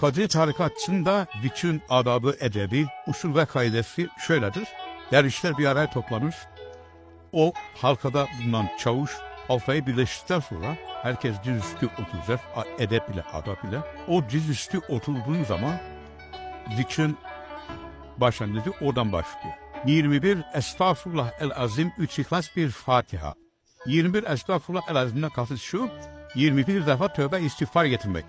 Kadir tarikatçında bütün adabı, edebi, usul ve kaidesi şöyledir. Dervişler bir araya toplanır. O halkada bulunan çavuş halkayı birleştikten sonra herkes dizüstü oturacak. Edep ile, adab ile. O dizüstü oturduğun zaman zikrin başlangıcı oradan başlıyor. 21 Estağfurullah el Azim 3 İhlas bir Fatiha. 21 Estağfurullah el Azim'den kasıt şu 21 defa tövbe istiğfar getirmek.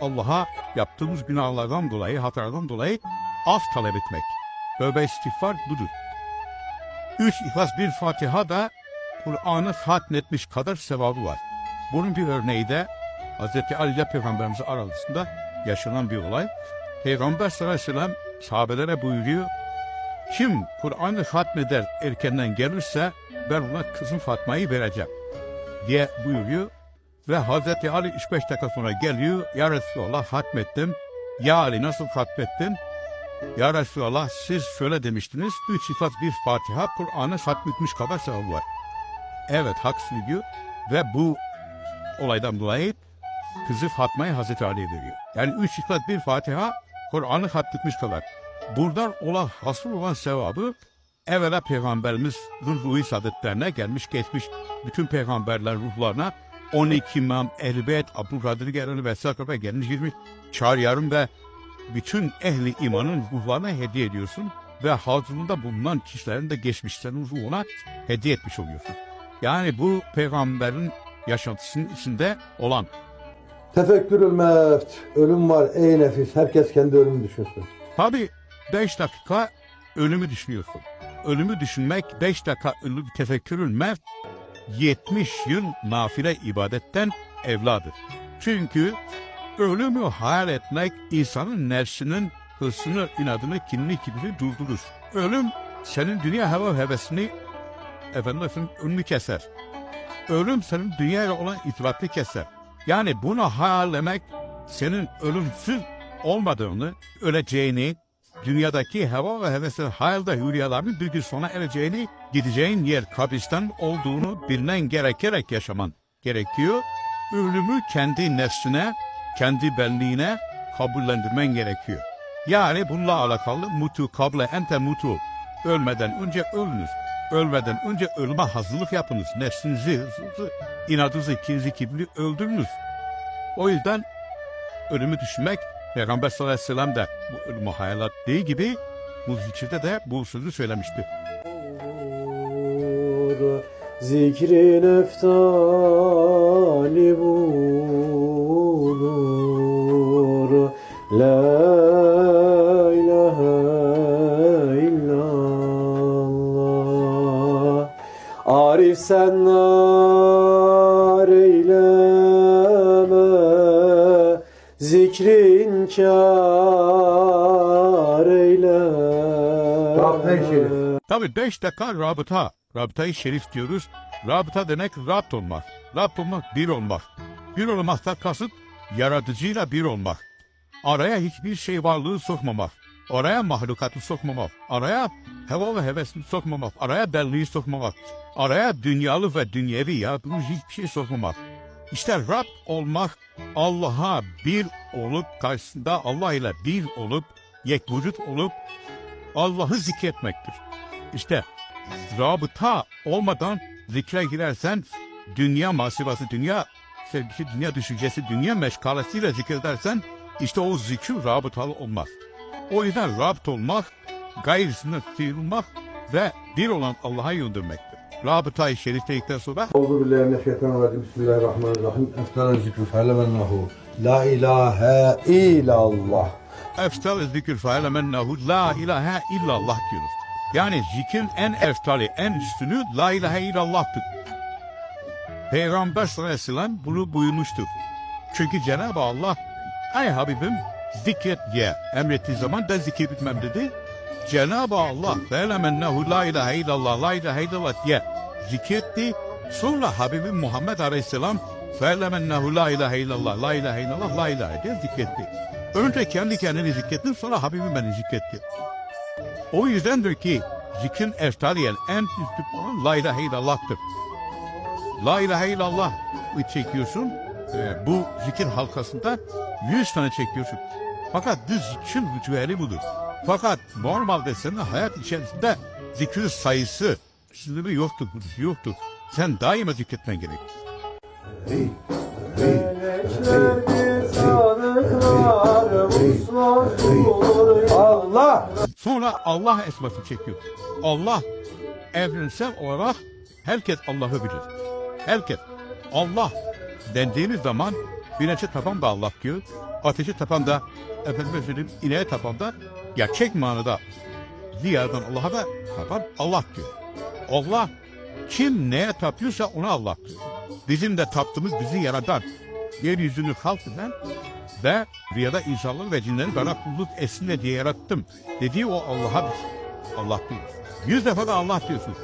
Allah'a yaptığımız günahlardan dolayı, hatalardan dolayı af talep etmek. Tövbe istiğfar budur. 3 İhlas bir Fatiha da Kur'an'ı hatmetmiş kadar sevabı var. Bunun bir örneği de Hz. Ali ile Peygamberimiz arasında yaşanan bir olay. Peygamber sallallahu aleyhi ve sellem sahabelere buyuruyor. Kim Kur'an'ı hatmeder erkenden gelirse ben ona kızım Fatma'yı vereceğim diye buyuruyor. Ve Hazreti Ali 3-5 dakika sonra geliyor. Ya Resulallah hatmettim. Ya Ali nasıl hatmettin? Ya Resulallah siz şöyle demiştiniz. Üç sıfat bir Fatiha Kur'an'ı hatmetmiş kadar sevabı var. Evet haksız diyor. Ve bu olaydan dolayı kızı Fatma'yı Hazreti Ali'ye veriyor. Yani üç sıfat bir Fatiha Kur'an'ı hatmetmiş kadar. Buradan olan hasıl olan sevabı evvela Peygamberimiz ruhu saadetlerine gelmiş geçmiş bütün peygamberler ruhlarına 12 İmam, Ehl-i Abdülkadir Geleli vesaire gelmiş girmiş çağırıyorum ve bütün ehli imanın ruhlarına hediye ediyorsun ve hazırında bulunan kişilerin de geçmişlerin ruhuna hediye etmiş oluyorsun. Yani bu peygamberin yaşantısının içinde olan Tefekkürül mevt. Ölüm var ey nefis. Herkes kendi ölümünü düşünsün. Tabi 5 dakika ölümü düşünüyorsun. Ölümü düşünmek 5 dakika ölüm tefekkürün mevt 70 yıl nafile ibadetten evladır. Çünkü ölümü hayal etmek insanın nefsinin hırsını, inadını, kinini, kibrini durdurur. Ölüm senin dünya hava hevesini efendim önünü keser. Ölüm senin dünyayla olan itibatını keser. Yani bunu hayallemek senin ölümsüz olmadığını, öleceğini, dünyadaki hava ve hevesler hayalde hürriyaların bir gün sona ereceğini, gideceğin yer kabristan olduğunu bilmen gerekerek yaşaman gerekiyor. Ölümü kendi nefsine, kendi benliğine kabullendirmen gerekiyor. Yani bununla alakalı mutu kable ente mutu. Ölmeden önce ölünüz. Ölmeden önce ölüme hazırlık yapınız. Nefsinizi, hırsınızı, inadınızı, kininizi, kibrini öldürünüz. O yüzden ölümü düşünmek Peygamber sallallahu aleyhi ve sellem de bu ölümü hayal ettiği gibi bu zikirde de bu sözü söylemişti. Nur, Zikrin eftali bulur La ilahe illallah Arif sen nar eyleme Zikrin kâr eyler Rahmet Şerif. Tabi beş dakika rabıta. Rabıtayı şerif diyoruz. Rabıta demek Rabt olmak. Rabt olmak bir olmak. Bir olmaktan kasıt yaratıcıyla bir olmak. Araya hiçbir şey varlığı sokmamak. Oraya mahlukatı sokmamak. Araya heva ve hevesini sokmamak. Araya benliği sokmamak. Araya dünyalı ve dünyevi yaratılmış hiçbir şey sokmamak. İşte Rab olmak Allah'a bir olup karşısında Allah ile bir olup yek vücut olup Allah'ı zikretmektir. İşte rabıta olmadan zikre girersen dünya masivası, dünya sevgisi, dünya düşüncesi, dünya meşgalesiyle zikredersen işte o zikir rabıtalı olmaz. O yüzden rabt olmak, gayrısına sıyrılmak ve bir olan Allah'a yöndürmektir. Rabıta-i şerif dedikten sonra Euzu billahi mineşşeytanirracim. Bismillahirrahmanirrahim. Eftal zikru felemennahu. La ilahe illallah. eftal zikir fe'lemennehu la ilahe illallah diyoruz. Yani zikrin en eftali, en üstünü la ilahe illallah'tır. Peygamber sallallahu aleyhi ve bunu buyurmuştur. Çünkü Cenab-ı Allah Ey Habibim zikret diye emrettiği zaman ben zikir bitmem dedi. Cenab-ı Allah fe'lemennehu la ilahe illallah la ilahe illallah diye zikretti. Sonra Habibim Muhammed aleyhisselam fe'lemennehu la ilahe illallah la ilahe illallah la ilahe diye zikretti. Önce kendi kendini zikrettin sonra Habibim beni zikretti. O yüzdendir ki zikrin eftaliyen en üstü olan la ilahe illallah'tır. La ilahe illallah çekiyorsun. e, bu zikir halkasında 100 tane çekiyorsun. Fakat düz zikrin ritüeli budur. Fakat normalde senin hayat içerisinde zikir sayısı sınırı yoktur, yoktur. Sen daima zikretmen gerek. Sanıklar Muslat bulur Allah! Sonra Allah esması çekiyor. Allah evrensel olarak herkes Allah'ı bilir. Herkes. Allah dendiğiniz zaman güneşe tapan da Allah diyor. Ateşi tapan da efendime söyleyeyim ineğe tapan da gerçek manada ziyardan Allah'a da tapan Allah diyor. Allah kim neye tapıyorsa ona Allah diyor. Bizim de taptığımız bizi yaratan, yeryüzünü halk eden ve rüyada insanları ve cinleri bana kulluk etsinler diye yarattım. Dediği o Allah'a Allah diyor. Yüz defa da Allah diyorsun.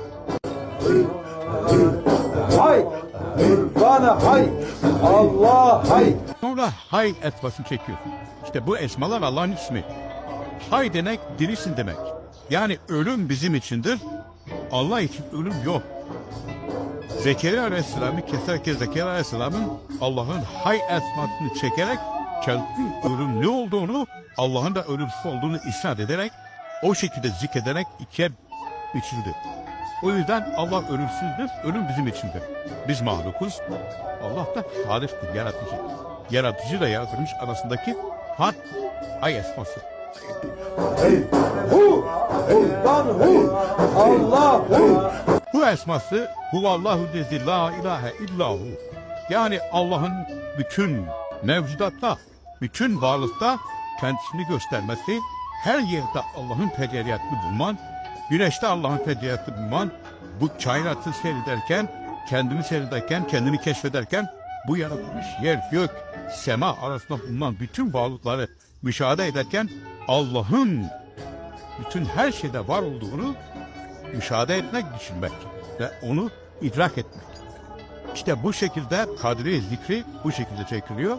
Hay! Bana hay! Allah hay! Sonra hay esmasını çekiyorsun. İşte bu esmalar Allah'ın ismi. Hay demek dirisin demek. Yani ölüm bizim içindir. Allah için ölüm yok. Zekeriya Aleyhisselam'ı keserken Zekeriya Aleyhisselam'ın Allah'ın hay esmasını çekerek kendi ölümlü olduğunu, Allah'ın da ölümsüz olduğunu isnat ederek, o şekilde zikrederek ikiye biçildi. O yüzden Allah ölümsüzdür, ölüm bizim içindir. Biz mahlukuz, Allah da haliftir, yaratıcı. Yaratıcı da yaratılmış arasındaki hat, ay esması. Huldan hu! Allah hu! Esması huvallahu dedi la ilahe illahu. Yani Allah'ın bütün mevcudatta, bütün varlıkta kendisini göstermesi, her yerde Allah'ın tecelliyatını bulman, güneşte Allah'ın tecelliyatını bulman, bu kainatı seyrederken, kendini seyrederken, kendini keşfederken, bu yaratılmış yer, gök, sema arasında bulunan bütün varlıkları müşahede ederken, Allah'ın bütün her şeyde var olduğunu müşahede etmek, düşünmek ve onu idrak etmek. İşte bu şekilde kadri zikri bu şekilde çekiliyor.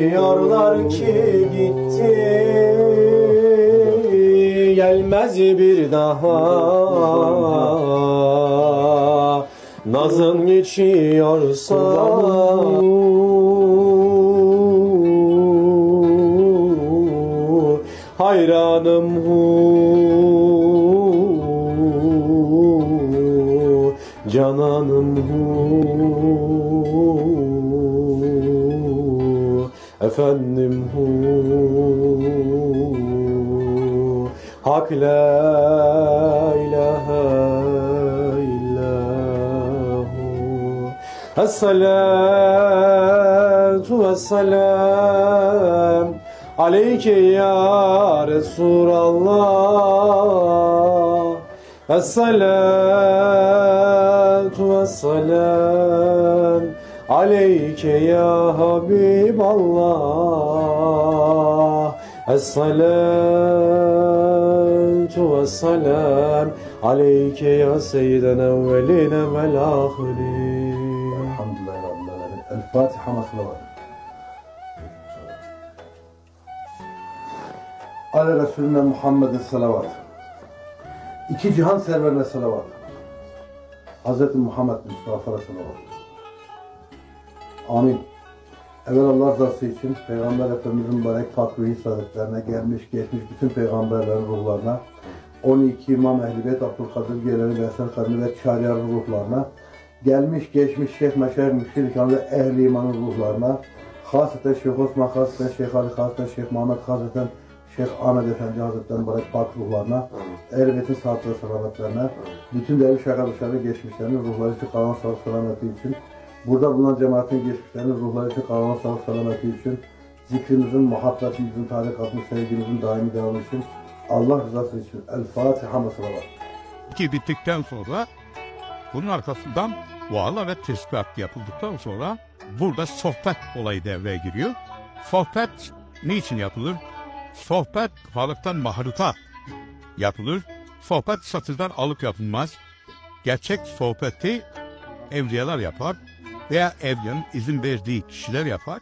Diyorlar ki gitti Gelmez bir daha Nazın geçiyorsa Hayranım hu. Cananım hu. Efendim hu. Hak la Esselatu vesselam Aleyke ya Resulallah Esselatu vesselam Aleyke ya Habiballah Esselatu vesselam Aleyke ya seyyiden evveline vel ahirin Fatiha masalavat. Ale Resulüne Muhammed'e salavat. İki cihan serverine salavat. Hz. Muhammed Mustafa'ya salavat. Amin. Evvel Allah rızası için Peygamber Efendimizin mübarek pak ve sadıklarına gelmiş geçmiş bütün peygamberlerin ruhlarına 12 İmam Ehl-i Beyt Abdülkadir Geleli ve Eser Kadını ve Çariyar'ın ruhlarına gelmiş geçmiş Şeyh Meşer Müşkil ve Ehl-i İman'ın ruhlarına hasreten Şeyh Osman, hasreten Şeyh Ali, hasreten Şeyh Muhammed, hasreten Şeyh Ahmet Efendi Hazretleri'nin mübarek pak ruhlarına Ehl-i sağlık ve selametlerine bütün derviş arkadaşları geçmişlerinin ruhları için kalan sağlık selameti için Burada bulunan cemaatin geçmişlerinin ruhları için kalan sağlık selameti için, zikrimizin, muhabbetimizin, tarikatın, sevgimizin daimi devamı için, Allah rızası için. El Fatiha mesalavat. Ki bittikten sonra bunun arkasından dualar ve tesbihat yapıldıktan sonra burada sohbet olayı devreye giriyor. Sohbet niçin yapılır? Sohbet varlıktan mahluka yapılır. Sohbet satırdan alıp yapılmaz. Gerçek sohbeti evliyalar yapar veya evliyanın izin verdiği kişiler yapar.